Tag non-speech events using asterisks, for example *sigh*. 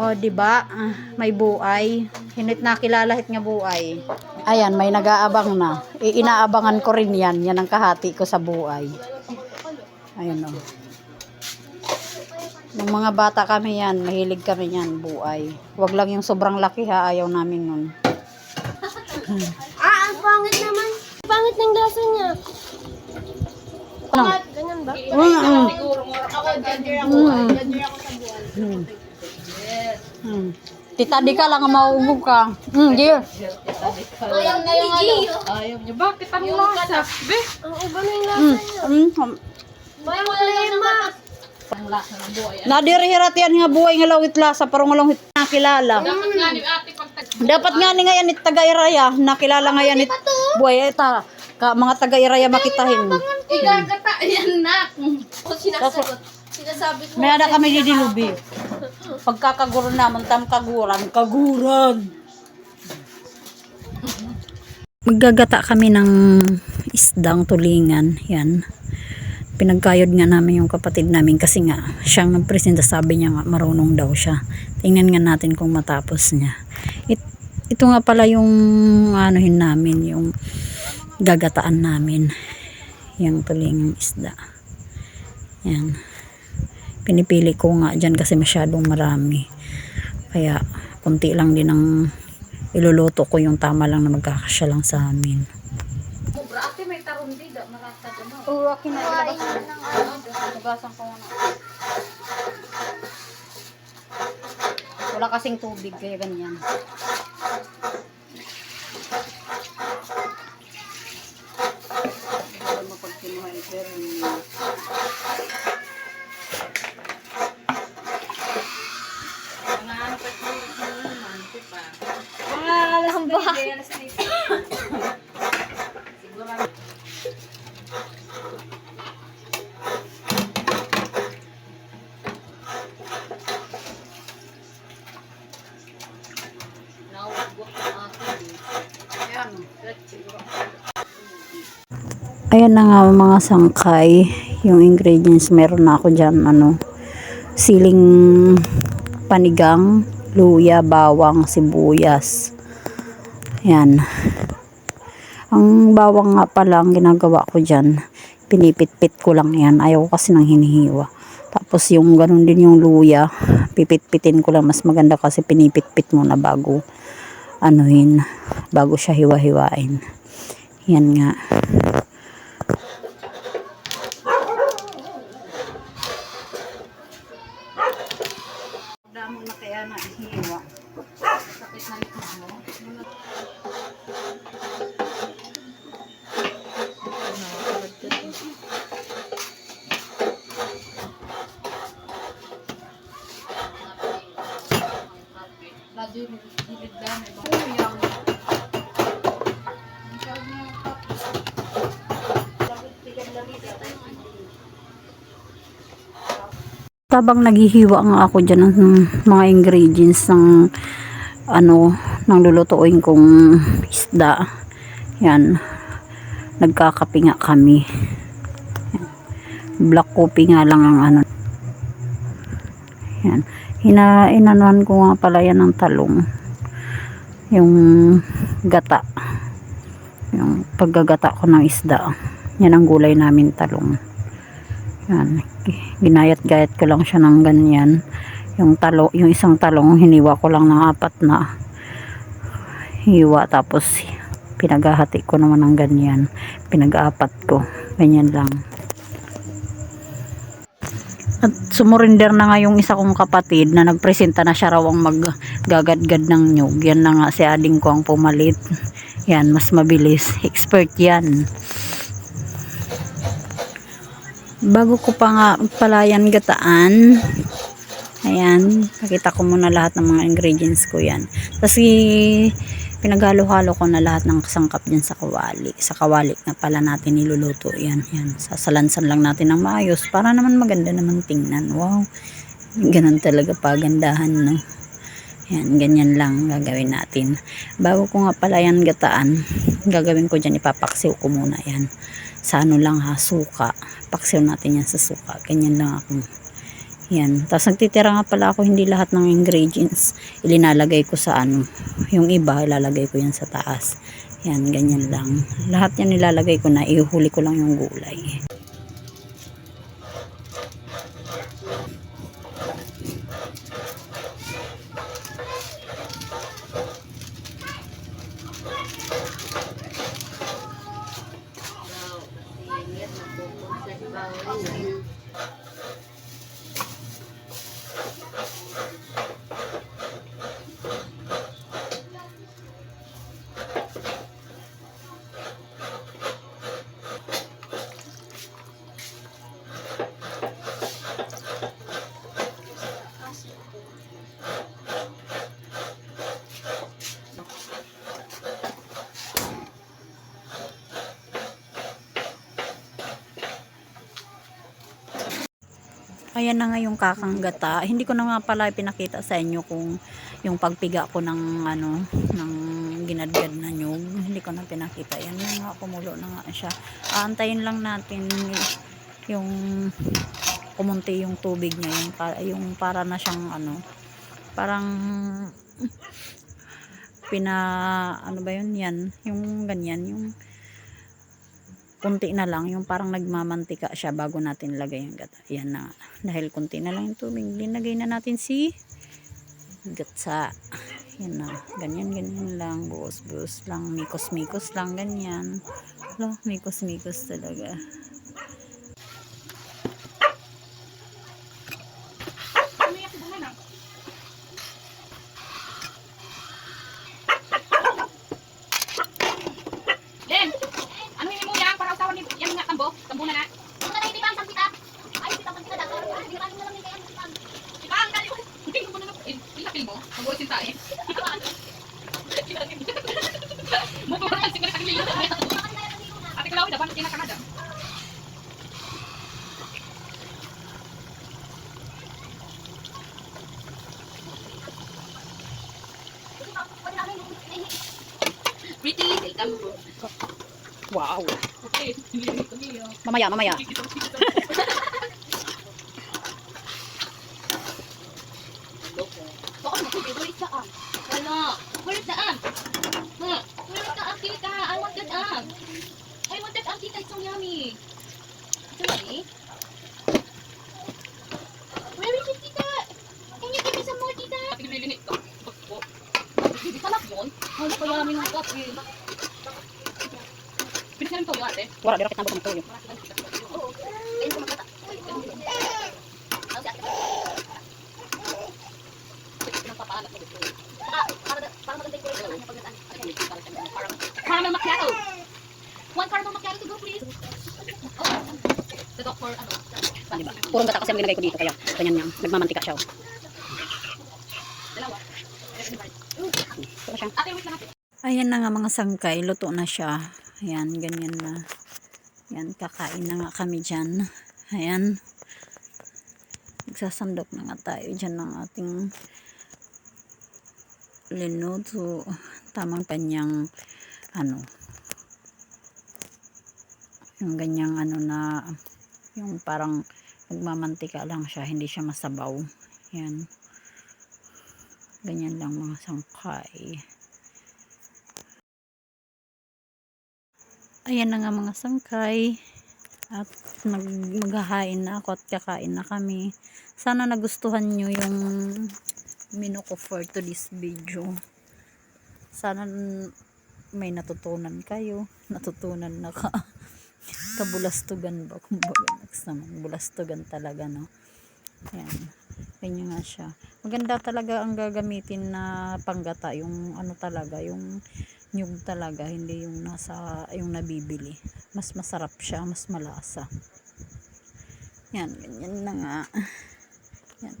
O, di ba? Ah, may buay. Hinit na kilala hit nga buay. Ayan, may nag-aabang na. I- inaabangan ko rin yan. Yan ang kahati ko sa buay. Ayan o. Nung mga bata kami yan, mahilig kami yan, buay. Huwag lang yung sobrang laki ha, ayaw namin nun. Ah, ang pangit naman. Pangit ng lasa niya. Ano? Ganyan ba? Mm, mm. Mm. Mm. Mm. Tita, di ka lang maubog ka. Mm, dear. Ayaw na yung ano. Ayaw niya. Bakit ang lasa? Be? Ang iba na yung lasa Mm. niya. Mm. May problema. Nadirihirat yan nga buhay nga lawit lasa, parang walang hit nakilala. Dapat nga ni ate pag tag... Dapat nga ni ngayon it taga-iraya, nakilala nga yan it buhay. Ita, ka, mga taga-iraya makitahin mo. Igagata *laughs* yan na. O sinasagot. Sinasabi ko. May ada kami di dilubi. Pagkakaguro naman, tam kaguran, kaguran. Maggagata kami ng isdang tulingan. Yan. Pinagkayod nga namin yung kapatid namin kasi nga siyang nagpresenta sabi niya nga marunong daw siya. Tingnan nga natin kung matapos niya. It, ito nga pala yung anuhin namin, yung gagataan namin. Yung tulingang isda. Yan pinipili ko nga dyan kasi masyadong marami kaya konti lang din ang iluluto ko yung tama lang na magkakasya lang sa amin Ate may tarong di. Da, marasa ka mo. Oo, akin na ilabas Hugasan ko na. Wala kasing tubig, kaya ganyan. Pero ang akin. Ayan. Siguro. Ayan na nga mga sangkay, yung ingredients meron na ako dyan, ano, siling panigang, luya, bawang, sibuyas. Yan. Ang bawang nga pala ang ginagawa ko dyan, pinipit-pit ko lang yan. Ayaw kasi nang hinihiwa. Tapos yung ganun din yung luya, pipit-pitin ko lang. Mas maganda kasi pinipit-pit mo na bago anuhin, bago siya hiwa-hiwain. Yan nga. Damo na kaya na hiwa. Sakit na likod mo. Mo gilid lang. Ibang uyang. Tabang naghihiwa nga ako dyan ng mga ingredients ng ano, ng lulutuin kong isda. Yan. Nagkakape nga kami. Black coffee nga lang ang ano. Yan. Hina, inanuhan ko nga pala yan ng talong. Yung gata. Yung paggagata ko ng isda. Yan ang gulay namin talong. Yan. Ginayat-gayat ko lang siya ng ganyan. Yung talo, yung isang talong hiniwa ko lang ng apat na hiwa tapos pinaghahati ko naman ng ganyan. Pinag-apat ko. Ganyan lang. At sumurinder na nga yung isa kong kapatid na nagpresenta na siya raw ang maggagadgad ng nyug. Yan na nga si ading ko ang pumalit. Yan, mas mabilis. Expert yan. Bago ko pa nga palayan gataan, ayan, pakita ko muna lahat ng mga ingredients ko yan. Tapos pinaghalo-halo ko na lahat ng kasangkap dyan sa kawali. Sa kawali na pala natin niluluto yan. yan. Sasalansan lang natin ng maayos para naman maganda naman tingnan. Wow, ganun talaga pagandahan, no? Yan, ganyan lang gagawin natin. Bago ko nga pala yan gataan, gagawin ko dyan, ipapaksiw ko muna yan. Sa ano lang ha, suka. Paksiw natin yan sa suka. Ganyan lang ako. Yan. Tapos nagtitira nga pala ako hindi lahat ng ingredients ilinalagay ko sa ano. Yung iba ilalagay ko yan sa taas. Yan, ganyan lang. Lahat yan nilalagay ko na ihuli ko lang yung gulay. Ayan na nga yung kakanggata. Hindi ko na nga pala pinakita sa inyo kung yung pagpiga ko ng ano, ng ginadgad na nyug. Hindi ko na pinakita. Yan na nga, kumulo na nga siya. Aantayin lang natin yung kumunti yung tubig niya. Yung, para, yung para na siyang ano, parang pina, ano ba yun, yan. Yung ganyan, yung kunti na lang, yung parang nagmamantika siya bago natin lagay yung gata. Yan na. Dahil kunti na lang yung tubig, linagay na natin si gatsa. Yan na. Ganyan, ganyan lang. Buos, buos lang. Mikos, mikos lang. Ganyan. Lo, mikos, mikos talaga. Len! Ano yung mo yan? Para usawan ni yan nga tambo? Tambo na na. Diba ang dali ko? Hindi ko na eh, pinapil mo. Ang buhay sinta eh. Mo pa rin siguro kang lilo. Ate ko dapat na kanada. Pretty, welcome po. Wow. Mamaya, mamaya. Bakit mo favorite ka ah? Wala. Favorite na ah. Favorite ka ah, tita. I want that ah. I want that ah, tita. It's so yummy. It's yummy. Where is it, tita? Can you give me some more, tita? Pati nililinit ka. Hindi talak yun. Ano pa yummy ng cup eh. Pinis na rin to yung ate. Wala, di rakit na ba tuyo. Oo. Ayun ko magkata. Ang siya. Nagpapaalat na dito. Saka, para, para maganda yung kulay ng pagkataan. Parang, caramel macchiato. One caramel macchiato to go, please. Oh. The doctor, ano? Diba? Purong gata kasi ang linagay ko dito. Kaya, ganyan niya. Nagmamantika siya. oh. Dalawa. Ito siya. Ate, wait lang ate. Ayan na nga mga sangkay, luto na siya. Ayan, ganyan na. Ayan, kakain na nga kami dyan. Ayan. Magsasandok na nga tayo dyan ng ating linuto. Tamang kanyang ano yung ganyang ano na yung parang nagmamantika lang siya, hindi siya masabaw. Ayan. Ganyan lang mga sangkay. Ayan na nga mga sangkay. At maghahain na ako at kakain na kami. Sana nagustuhan nyo yung menu ko for today's video. Sana may natutunan kayo. Natutunan na ka. *laughs* Kabulastugan ba? Kumbaga, nagsama. Bulastugan talaga, no? Ayan. Ganyan nga siya. Maganda talaga ang gagamitin na panggata. Yung ano talaga, yung nyug talaga, hindi yung nasa, yung nabibili. Mas masarap siya, mas malasa. Yan, ganyan na nga. Yan.